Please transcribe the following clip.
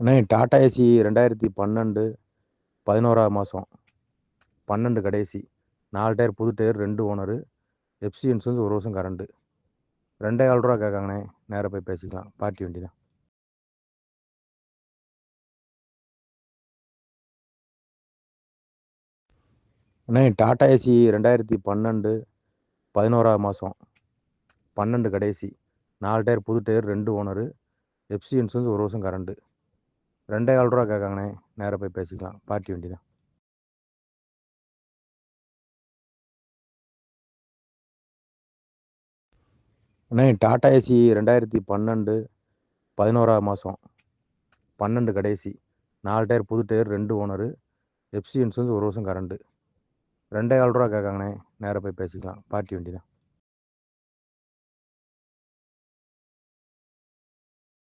அண்ணே டாடா ஏசி ரெண்டாயிரத்தி பன்னெண்டு பதினோராவது மாதம் பன்னெண்டு கடைசி. நாலு டயர் புது டயர் ரெண்டு ஓனரு. எஃப்சி இன்சூரன்ஸ் ஒரு வருஷம் கரண்ட்டு ரெண்டே கால் ரூபா கேட்காங்கண்ணே. நேராக போய் பேசிக்கலாம். பார்ட்டி வண்டி தான். அண்ணே டாடா ஏசி ரெண்டாயிரத்தி பன்னெண்டு பதினோராவது மாதம் பன்னெண்டு கடைசி. நாலு டயர் புது டயர் ரெண்டு ஓனரு. எஃப்சி இன்சூரன்ஸ் ஒரு வருஷம் கரண்ட்டு ரெண்டே கால் ரூபா கேட்காங்கண்ணே நேராக போய் பேசிக்கலாம். பார்ட்டி வண்டி தான். அண்ணே டாடா ஏசி ரெண்டாயிரத்தி பன்னெண்டு பதினோராவது மாதம் பன்னெண்டு கடைசி. நாலு டயர் புது டயர் ரெண்டு ஓனரு. எஃப்சி இன்சூரன்ஸ் ஒரு வருஷம் கரண்ட்டு ரெண்டே கால் ரூபா கேட்காங்கண்ணே நேராக போய் பேசிக்கலாம். பார்ட்டி வண்டி தான்.